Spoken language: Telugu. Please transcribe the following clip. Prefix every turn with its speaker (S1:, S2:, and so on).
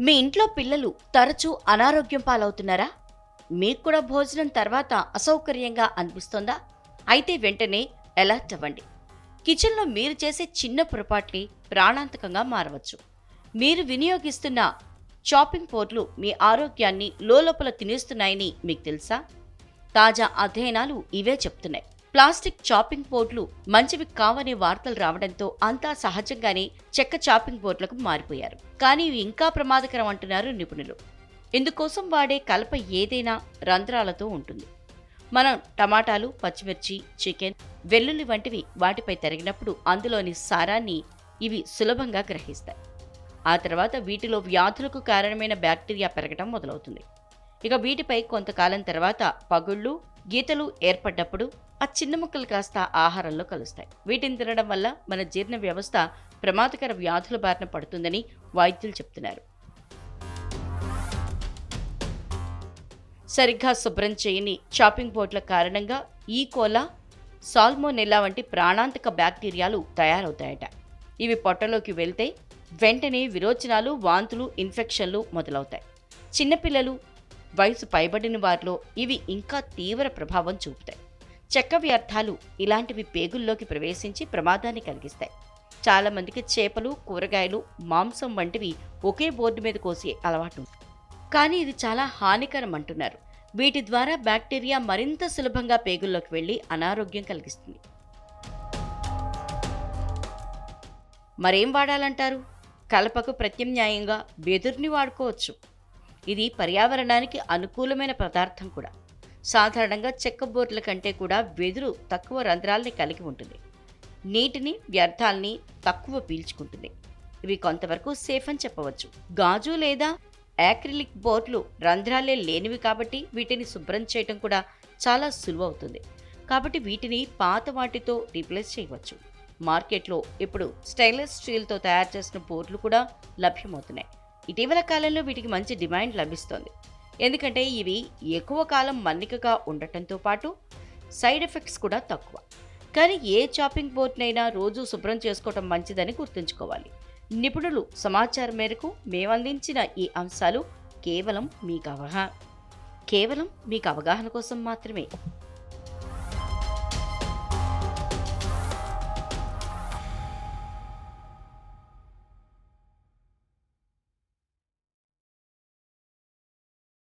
S1: మీ ఇంట్లో పిల్లలు తరచూ అనారోగ్యం పాలవుతున్నారా? మీకు కూడా భోజనం తర్వాత అసౌకర్యంగా అనిపిస్తోందా? అయితే వెంటనే ఎలర్ట్ అవ్వండి. కిచెన్లో మీరు చేసే చిన్న పొరపాట్లే ప్రాణాంతకంగా మారవచ్చు. మీరు వినియోగిస్తున్న షాపింగ్ పోర్ట్లు మీ ఆరోగ్యాన్ని లోపల తినేస్తున్నాయని మీకు తెలుసా? తాజా అధ్యయనాలు ఇవే చెప్తున్నాయి. ప్లాస్టిక్ చాపింగ్ బోర్డులు మంచివి కావనే వార్తలు రావడంతో అంతా సహజంగానే చెక్క చాపింగ్ బోర్డులకు మారిపోయారు. కానీ ఇవి ఇంకా ప్రమాదకరం అంటున్నారు నిపుణులు. ఇందుకోసం వాడే కలప ఏదైనా రంధ్రాలతో ఉంటుంది. మనం టమాటాలు పచ్చిమిర్చి చికెన్ వెల్లుల్లి వంటివి వాటిపై తరిగినప్పుడు అందులోని సారాన్ని ఇవి సులభంగా గ్రహిస్తాయి. ఆ తర్వాత వీటిలో వ్యాధులకు కారణమైన బ్యాక్టీరియా పెరగడం మొదలవుతుంది. ఇక వీటిపై కొంతకాలం తర్వాత పగుళ్ళు గీతలు ఏర్పడ్డప్పుడు ఆ చిన్న ముక్కలు కాస్త ఆహారంలో కలుస్తాయి. వీటిని తినడం వల్ల మన జీర్ణ వ్యవస్థ ప్రమాదకర వ్యాధుల బారిన పడుతుందని వైద్యులు చెప్తున్నారు. సరిగ్గా శుభ్రం చేయని షాపింగ్ బోర్డుల కారణంగా ఈ కోలా సాల్మోనెల్లా వంటి ప్రాణాంతక బ్యాక్టీరియాలు తయారవుతాయట. ఇవి పొట్టలోకి వెళ్తే వెంటనే విరోచనాలు వాంతులు ఇన్ఫెక్షన్లు మొదలవుతాయి. చిన్నపిల్లలు వయసు పైబడిన వారిలో ఇవి ఇంకా తీవ్ర ప్రభావం చూపుతాయి. చెక్క వ్యర్థాలు ఇలాంటివి పేగుల్లోకి ప్రవేశించి ప్రమాదాన్ని కలిగిస్తాయి. చాలామందికి చేపలు కూరగాయలు మాంసం వంటివి ఒకే బోర్డు మీద కోసే అలవాటు. ఉంది. కానీ ఇది చాలా హానికరం అంటున్నారు. వీటి ద్వారా బ్యాక్టీరియా మరింత సులభంగా పేగుల్లోకి వెళ్ళి అనారోగ్యం కలిగిస్తుంది. మరేం వాడాలంటారు? కలపకు ప్రత్యామ్నాయంగా వెదురుని వాడుకోవచ్చు. ఇది పర్యావరణానికి అనుకూలమైన పదార్థం కూడా. సాధారణంగా చెక్క బోర్డుల కంటే కూడా వెదురు తక్కువ రంధ్రాల్ని కలిగి ఉంటుంది. నీటిని వ్యర్థాల్ని తక్కువ పీల్చుకుంటుంది. ఇవి కొంతవరకు సేఫ్ అని చెప్పవచ్చు. గాజు లేదా యాక్రిలిక్ బోర్డులు రంధ్రాలే లేనివి కాబట్టి వీటిని శుభ్రం చేయటం కూడా చాలా సులువవుతుంది. కాబట్టి వీటిని పాత వాటితో రీప్లేస్ చేయవచ్చు. మార్కెట్లో ఇప్పుడు స్టైలెస్ స్టీల్తో తయారు చేసిన బోర్డులు కూడా లభ్యమవుతున్నాయి. ఇటీవల కాలంలో వీటికి మంచి డిమాండ్ లభిస్తోంది. ఎందుకంటే ఇవి ఎక్కువ కాలం మన్నికగా ఉండటంతో పాటు సైడ్ ఎఫెక్ట్స్ కూడా తక్కువ. కానీ ఏ చాపింగ్ బోర్డునైనా రోజు శుభ్రం చేసుకోవటం మంచిదని గుర్తుంచుకోవాలి. నిపుణులు సమాచారం మేరకు మేమందించిన ఈ అంశాలు కేవలం మీకు అవగాహన కేవలం మీకు అవగాహన కోసం మాత్రమే.